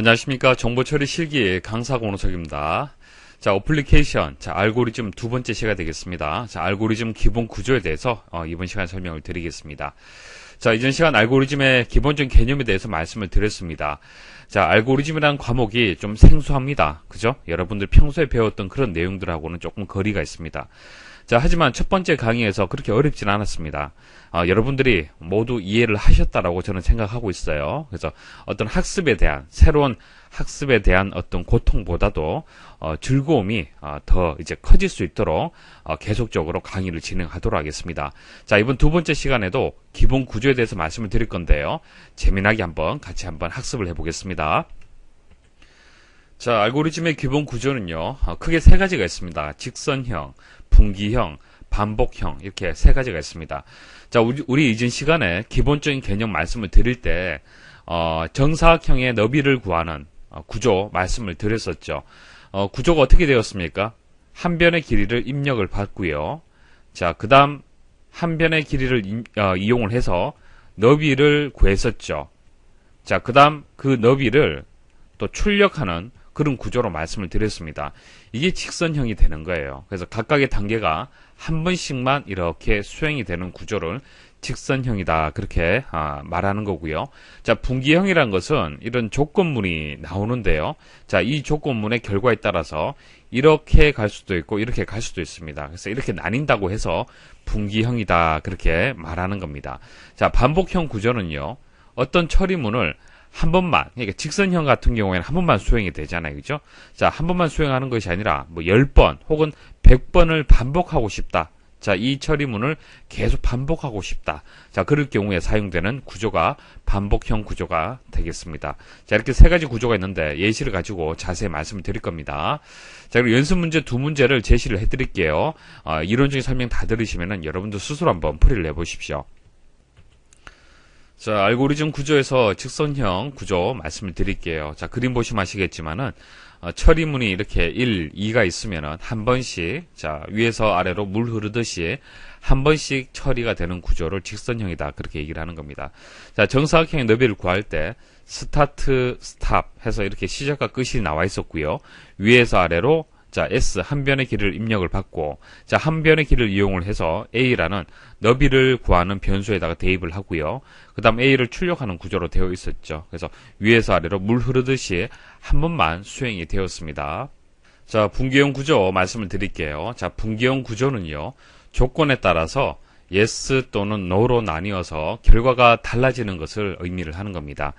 안녕하십니까. 정보처리 실기의 강사 권호석입니다. 자, 어플리케이션, 자, 알고리즘 두 번째 시간 되겠습니다. 자, 알고리즘 기본 구조에 대해서 어, 이번 시간 설명을 드리겠습니다. 자, 이전 시간 알고리즘의 기본적인 개념에 대해서 말씀을 드렸습니다. 자, 알고리즘이라는 과목이 좀 생소합니다. 그죠? 여러분들 평소에 배웠던 그런 내용들하고는 조금 거리가 있습니다. 자, 하지만 첫 번째 강의에서 그렇게 어렵진 않았습니다. 어, 여러분들이 모두 이해를 하셨다라고 저는 생각하고 있어요. 그래서 어떤 학습에 대한, 새로운 학습에 대한 어떤 고통보다도 어, 즐거움이 어, 더 이제 커질 수 있도록 어, 계속적으로 강의를 진행하도록 하겠습니다. 자, 이번 두 번째 시간에도 기본 구조에 대해서 말씀을 드릴 건데요. 재미나게 한번 같이 한번 학습을 해보겠습니다. 자, 알고리즘의 기본 구조는요, 어, 크게 세 가지가 있습니다. 직선형, 분기형, 반복형 이렇게 세 가지가 있습니다. 자, 우리, 우리 이전 시간에 기본적인 개념 말씀을 드릴 때 어, 정사각형의 너비를 구하는 어, 구조 말씀을 드렸었죠. 어, 구조가 어떻게 되었습니까? 한 변의 길이를 입력을 받고요. 자, 그 다음 한 변의 길이를 임, 어, 이용을 해서 너비를 구했었죠. 자, 그 다음 그 너비를 또 출력하는 그런 구조로 말씀을 드렸습니다. 이게 직선형이 되는 거예요. 그래서 각각의 단계가 한 번씩만 이렇게 수행이 되는 구조를 직선형이다 그렇게 아, 말하는 거고요. 자 분기형이란 것은 이런 조건문이 나오는데요. 자이 조건문의 결과에 따라서 이렇게 갈 수도 있고 이렇게 갈 수도 있습니다. 그래서 이렇게 나뉜다고 해서 분기형이다 그렇게 말하는 겁니다. 자 반복형 구조는요. 어떤 처리문을 한 번만, 그러니까 직선형 같은 경우에는 한 번만 수행이 되잖아요. 그죠? 자, 한 번만 수행하는 것이 아니라 뭐 10번 혹은 100번을 반복하고 싶다. 자, 이 처리문을 계속 반복하고 싶다. 자, 그럴 경우에 사용되는 구조가 반복형 구조가 되겠습니다. 자, 이렇게 세 가지 구조가 있는데 예시를 가지고 자세히 말씀을 드릴 겁니다. 자, 그리고 연습 문제 두 문제를 제시를 해 드릴게요. 어, 이론적인 설명 다 들으시면은 여러분도 스스로 한번 풀이를 해 보십시오. 자, 알고리즘 구조에서 직선형 구조 말씀을 드릴게요. 자, 그림 보시면 아시겠지만은 어, 처리문이 이렇게 1, 2가 있으면은 한 번씩 자 위에서 아래로 물 흐르듯이 한 번씩 처리가 되는 구조를 직선형이다 그렇게 얘기를 하는 겁니다. 자 정사각형의 너비를 구할 때 스타트 스탑 해서 이렇게 시작과 끝이 나와 있었고요. 위에서 아래로 자, S 한 변의 길이를 입력을 받고 자, 한 변의 길이를 이용을 해서 A라는 너비를 구하는 변수에다가 대입을 하고요. 그다음 A를 출력하는 구조로 되어 있었죠. 그래서 위에서 아래로 물 흐르듯이 한 번만 수행이 되었습니다. 자, 분기형 구조 말씀을 드릴게요. 자, 분기형 구조는요. 조건에 따라서 yes 또는 no로 나뉘어서 결과가 달라지는 것을 의미를 하는 겁니다.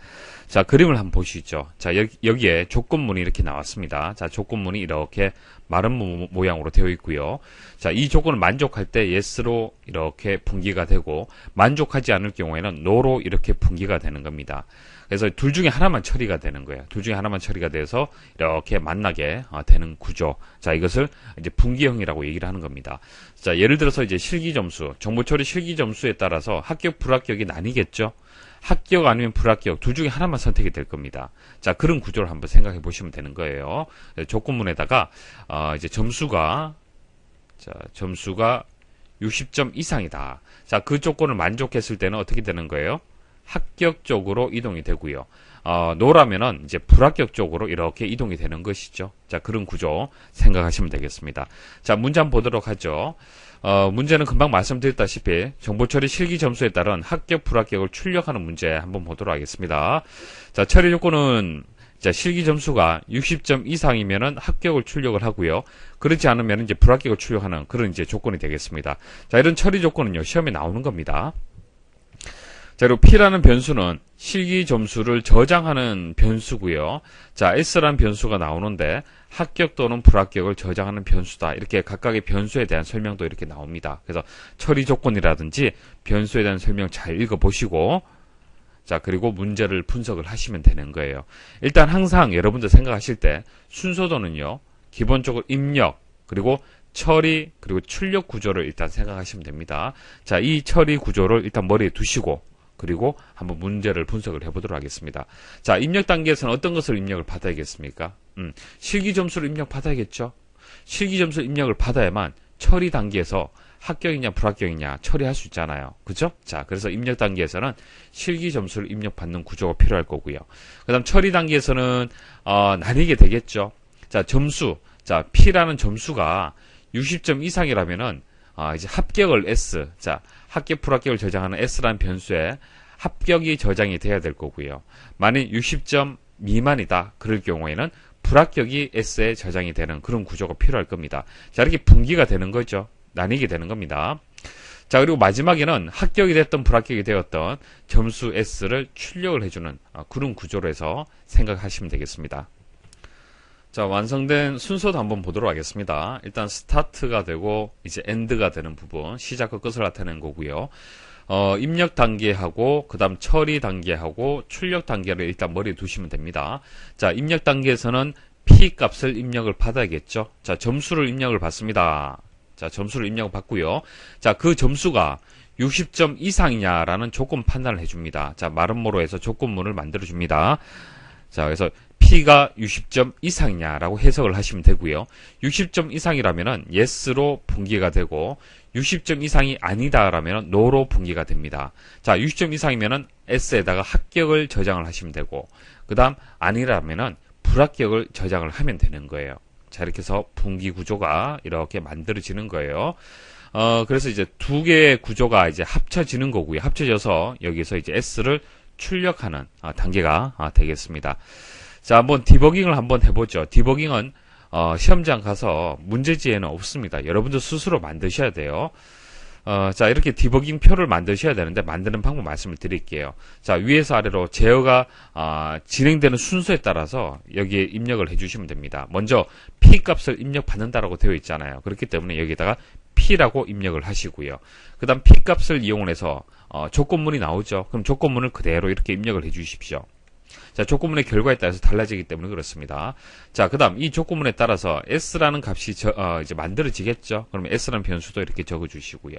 자, 그림을 한번 보시죠. 자, 여기, 에 조건문이 이렇게 나왔습니다. 자, 조건문이 이렇게 마른 모, 양으로 되어 있고요. 자, 이 조건을 만족할 때 yes로 이렇게 분기가 되고 만족하지 않을 경우에는 no로 이렇게 분기가 되는 겁니다. 그래서 둘 중에 하나만 처리가 되는 거예요. 둘 중에 하나만 처리가 돼서 이렇게 만나게 어, 되는 구조. 자, 이것을 이제 분기형이라고 얘기를 하는 겁니다. 자, 예를 들어서 이제 실기 점수, 정보 처리 실기 점수에 따라서 합격 불합격이 나뉘겠죠. 합격 아니면 불합격 둘 중에 하나만 선택이 될 겁니다. 자 그런 구조를 한번 생각해 보시면 되는 거예요. 조건문에다가 어, 이제 점수가 자 점수가 60점 이상이다. 자 그 조건을 만족했을 때는 어떻게 되는 거예요? 합격 쪽으로 이동이 되고요. 어, 노라면은 이제 불합격 쪽으로 이렇게 이동이 되는 것이죠. 자 그런 구조 생각하시면 되겠습니다. 자 문제 한번 보도록 하죠. 어, 문제는 금방 말씀드렸다시피 정보 처리 실기 점수에 따른 합격 불합격을 출력하는 문제 한번 보도록 하겠습니다. 자, 처리 조건은 자, 실기 점수가 60점 이상이면은 합격을 출력을 하고요. 그렇지 않으면 이제 불합격을 출력하는 그런 이제 조건이 되겠습니다. 자, 이런 처리 조건은요, 시험에 나오는 겁니다. 자, 그리고 P라는 변수는 실기 점수를 저장하는 변수고요. 자, S라는 변수가 나오는데 합격 또는 불합격을 저장하는 변수다. 이렇게 각각의 변수에 대한 설명도 이렇게 나옵니다. 그래서 처리 조건이라든지 변수에 대한 설명 잘 읽어보시고 자, 그리고 문제를 분석을 하시면 되는 거예요. 일단 항상 여러분들 생각하실 때 순서도는요. 기본적으로 입력, 그리고 처리, 그리고 출력 구조를 일단 생각하시면 됩니다. 자, 이 처리 구조를 일단 머리에 두시고 그리고 한번 문제를 분석을 해보도록 하겠습니다. 자, 입력 단계에서는 어떤 것을 입력을 받아야겠습니까? 음, 실기 점수를 입력 받아야겠죠? 실기 점수 입력을 받아야만 처리 단계에서 합격이냐 불합격이냐 처리할 수 있잖아요. 그죠? 자, 그래서 입력 단계에서는 실기 점수를 입력받는 구조가 필요할 거고요. 그 다음 처리 단계에서는 어, 나뉘게 되겠죠. 자, 점수. 자, P라는 점수가 60점 이상이라면은 아, 이제 합격을 S. 자, 합격 불합격을 저장하는 S라는 변수에 합격이 저장이 돼야 될 거고요. 만약 60점 미만이다. 그럴 경우에는 불합격이 S에 저장이 되는 그런 구조가 필요할 겁니다. 자, 이렇게 분기가 되는 거죠. 나뉘게 되는 겁니다. 자, 그리고 마지막에는 합격이 됐던 불합격이 되었던 점수 S를 출력을 해주는 아, 그런 구조로 해서 생각하시면 되겠습니다. 자, 완성된 순서도 한번 보도록 하겠습니다. 일단 스타트가 되고 이제 엔드가 되는 부분, 시작과 끝을 나타내는 거고요. 어, 입력 단계하고 그다음 처리 단계하고 출력 단계를 일단 머리에 두시면 됩니다. 자, 입력 단계에서는 P 값을 입력을 받아야겠죠. 자, 점수를 입력을 받습니다. 자, 점수를 입력을 받고요. 자, 그 점수가 60점 이상이냐라는 조건 판단을 해줍니다. 자, 마름모로 해서 조건문을 만들어줍니다. 자, 그래서 P가 60점 이상이냐라고 해석을 하시면 되고요. 60점 이상이라면은 yes로 분기가 되고 60점 이상이 아니다라면 no로 분기가 됩니다. 자, 60점 이상이면은 s에다가 합격을 저장을 하시면 되고 그다음 아니라면은 불합격을 저장을 하면 되는 거예요. 자, 이렇게 해서 분기 구조가 이렇게 만들어지는 거예요. 어, 그래서 이제 두 개의 구조가 이제 합쳐지는 거고요. 합쳐져서 여기서 이제 s를 출력하는 아, 단계가 아, 되겠습니다. 자, 한번 디버깅을 한번 해보죠. 디버깅은 어, 시험장 가서 문제지에는 없습니다. 여러분들 스스로 만드셔야 돼요. 어, 자, 이렇게 디버깅 표를 만드셔야 되는데 만드는 방법 말씀을 드릴게요. 자, 위에서 아래로 제어가 어, 진행되는 순서에 따라서 여기에 입력을 해주시면 됩니다. 먼저 P 값을 입력받는다라고 되어 있잖아요. 그렇기 때문에 여기다가 P라고 입력을 하시고요. 그 다음 P 값을 이용해서 어, 조건문이 나오죠. 그럼 조건문을 그대로 이렇게 입력을 해 주십시오. 자, 조건문의 결과에 따라서 달라지기 때문에 그렇습니다. 자, 그 다음 이 조건문에 따라서 S라는 값이 저, 어, 이제 만들어지겠죠. 그러면 S라는 변수도 이렇게 적어 주시고요.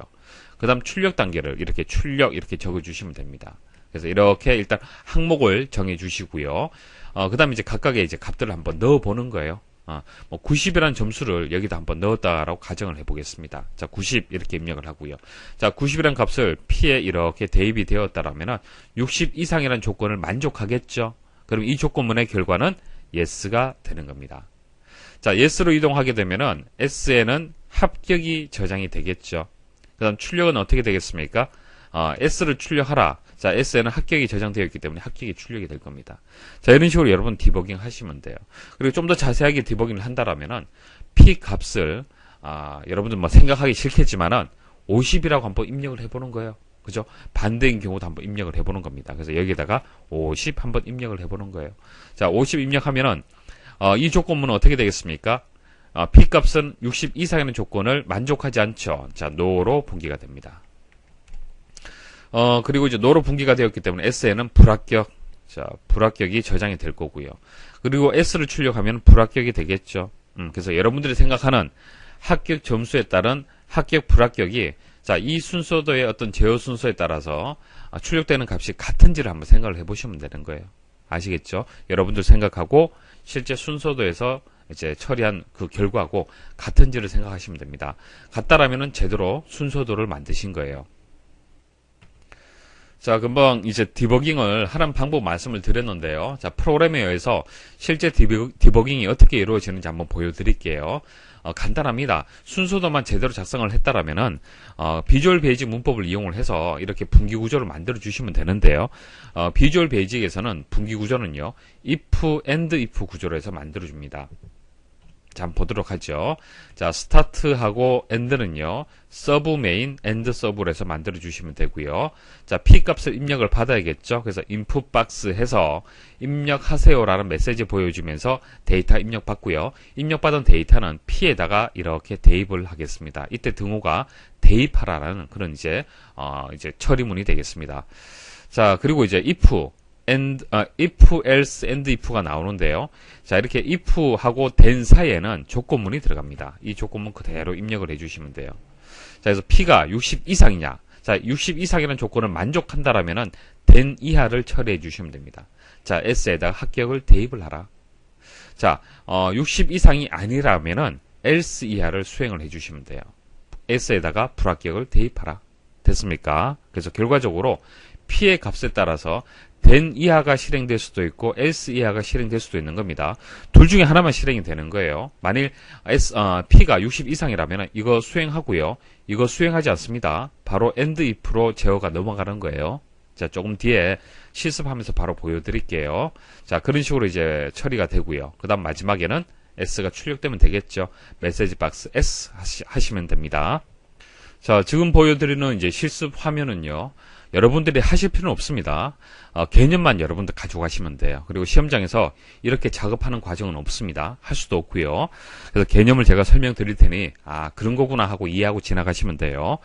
그 다음 출력 단계를 이렇게 출력 이렇게 적어 주시면 됩니다. 그래서 이렇게 일단 항목을 정해 주시고요. 어, 그 다음에 이제 각각의 이제 값들을 한번 넣어 보는 거예요. 어, 뭐 90이라는 점수를 여기다 한번 넣었다라고 가정을 해보겠습니다. 자, 90 이렇게 입력을 하고요. 자, 90이라는 값을 P에 이렇게 대입이 되었다라면 60 이상이라는 조건을 만족하겠죠. 그럼 이 조건문의 결과는 yes가 되는 겁니다. 자, yes로 이동하게 되면은 s에는 합격이 저장이 되겠죠. 그 다음 출력은 어떻게 되겠습니까? 어, s를 출력하라. 자, S에는 합격이 저장되어 있기 때문에 합격이 출력이 될 겁니다. 자, 이런 식으로 여러분 디버깅 하시면 돼요. 그리고 좀 더 자세하게 디버깅을 한다라면은 P 값을 아, 여러분들 뭐 생각하기 싫겠지만은 50이라고 한번 입력을 해보는 거예요. 그죠? 반대인 경우도 한번 입력을 해보는 겁니다. 그래서 여기다가 50 한번 입력을 해보는 거예요. 자, 50 입력하면은 어, 이 조건문은 어떻게 되겠습니까? 어, P 값은 60 이상이라는 조건을 만족하지 않죠. 자, 노로 분기가 됩니다. 어, 그리고 이제 노로 분기가 되었기 때문에 S에는 불합격, 자, 불합격이 저장이 될 거고요. 그리고 S를 출력하면 불합격이 되겠죠. 음, 그래서 여러분들이 생각하는 합격 점수에 따른 합격, 불합격이 자, 이 순서도의 어떤 제어 순서에 따라서 아, 출력되는 값이 같은지를 한번 생각을 해보시면 되는 거예요. 아시겠죠? 여러분들 생각하고 실제 순서도에서 이제 처리한 그 결과하고 같은지를 생각하시면 됩니다. 같다라면은 제대로 순서도를 만드신 거예요. 자, 금방 이제 디버깅을 하는 방법 말씀을 드렸는데요. 자, 프로그램에 의해서 실제 디버, 깅이 어떻게 이루어지는지 한번 보여드릴게요. 어, 간단합니다. 순서도만 제대로 작성을 했다라면은 어, 비주얼 베이직 문법을 이용을 해서 이렇게 분기 구조를 만들어 주시면 되는데요. 어, 비주얼 베이직에서는 분기 구조는요, if, and if 구조로 해서 만들어 줍니다. 자, 한번 보도록 하죠. 자, 스타트하고 엔드는요, 서브 메인, 엔드 서브로 해서 만들어 주시면 되고요. 자, P 값을 입력을 받아야겠죠. 그래서 인풋 박스 해서 입력하세요라는 메시지 보여주면서 데이터 입력 받고요. 입력받은 데이터는 P에다가 이렇게 대입을 하겠습니다. 이때 등호가 대입하라라는 그런 이제, 어, 이제 처리문이 되겠습니다. 자, 그리고 이제 if, and, 아, if, else, and if가 나오는데요. 자, 이렇게 if하고 된 사이에는 조건문이 들어갑니다. 이 조건문 그대로 입력을 해 주시면 돼요. 자, 그래서 P가 60 이상이냐. 자, 60 이상이라는 조건을 만족한다라면은 된 이하를 처리해 주시면 됩니다. 자, S에다가 합격을 대입을 하라. 자, 어, 60 이상이 아니라면은 else 이하를 수행을 해 주시면 돼요. S에다가 불합격을 대입하라. 됐습니까? 그래서 결과적으로 P의 값에 따라서 된 이하가 실행될 수도 있고 else 이하가 실행될 수도 있는 겁니다. 둘 중에 하나만 실행이 되는 거예요. 만일 S, 어, P가 60 이상이라면 이거 수행하고요. 이거 수행하지 않습니다. 바로 end if로 제어가 넘어가는 거예요. 자, 조금 뒤에 실습하면서 바로 보여드릴게요. 자, 그런 식으로 이제 처리가 되고요. 그 다음 마지막에는 S가 출력되면 되겠죠. 메시지 박스 S 하시, 하시면 됩니다. 자, 지금 보여드리는 이제 실습 화면은요. 여러분들이 하실 필요는 없습니다. 어, 개념만 여러분들 가져가시면 돼요. 그리고 시험장에서 이렇게 작업하는 과정은 없습니다. 할 수도 없고요. 그래서 개념을 제가 설명드릴 테니 아 그런 거구나 하고 이해하고 지나가시면 돼요.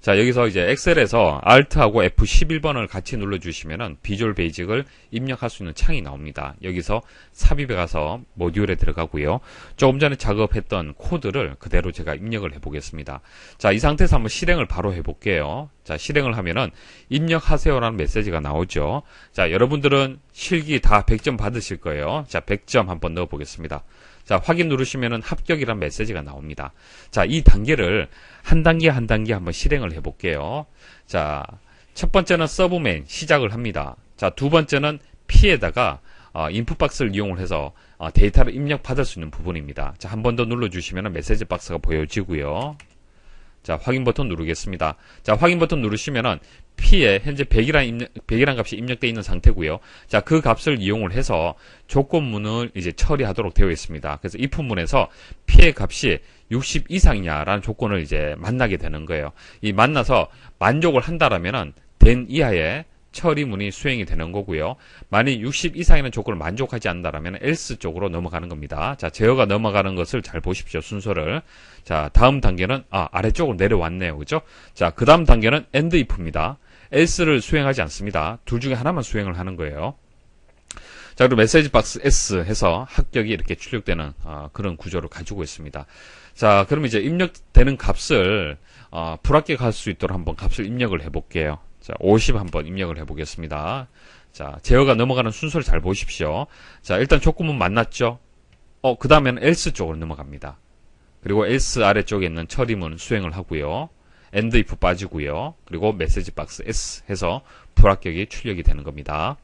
자 여기서 이제 엑셀에서 Alt하고 F11번을 같이 눌러주시면은 비주얼 베이직을 입력할 수 있는 창이 나옵니다. 여기서 삽입에 가서 모듈에 들어가고요. 조금 전에 작업했던 코드를 그대로 제가 입력을 해보겠습니다. 자 이 상태에서 한번 실행을 바로 해볼게요. 자 실행을 하면은 입력하세요라는 메시지가 나오죠. 자 여러분들은 실기 다 100점 받으실 거예요. 자 100점 한번 넣어보겠습니다. 자, 확인 누르시면은 합격이란 메시지가 나옵니다. 자, 이 단계를 한 단계 한 단계 한번 실행을 해 볼게요. 자, 첫 번째는 서브맨 시작을 합니다. 자, 두 번째는 P에다가 어, 인풋 박스를 이용을 해서 어, 데이터를 입력 받을 수 있는 부분입니다. 자, 한 번 더 눌러 주시면 메시지 박스가 보여지고요. 자, 확인 버튼 누르겠습니다. 자, 확인 버튼 누르시면은 P에 현재 100이라는, 입력, 100이라는 값이 입력되어 있는 상태고요. 자, 그 값을 이용을 해서 조건문을 이제 처리하도록 되어 있습니다. 그래서 if문에서 P의 값이 60 이상이냐라는 조건을 이제 만나게 되는 거예요. 이 만나서 만족을 한다라면은 된 이하의 처리문이 수행이 되는 거고요. 만약 60 이상이라는 조건을 만족하지 않는다라면 else 쪽으로 넘어가는 겁니다. 자, 제어가 넘어가는 것을 잘 보십시오. 순서를. 자, 다음 단계는 아, 아래쪽으로 내려왔네요. 그죠? 자, 그 다음 단계는 end if입니다. else를 수행하지 않습니다. 둘 중에 하나만 수행을 하는 거예요. 자, 그리고 메시지 박스 S 해서 합격이 이렇게 출력되는 어, 그런 구조를 가지고 있습니다. 자, 그럼 이제 입력되는 값을 어, 불합격할 수 있도록 한번 값을 입력을 해 볼게요. 자, 50 한번 입력을 해보겠습니다. 자, 제어가 넘어가는 순서를 잘 보십시오. 자, 일단 조건문 만났죠? 어, 그 다음에는 else 쪽으로 넘어갑니다. 그리고 else 아래쪽에 있는 처리문 수행을 하고요. end if 빠지고요. 그리고 메시지 박스 s 해서 불합격이 출력이 되는 겁니다.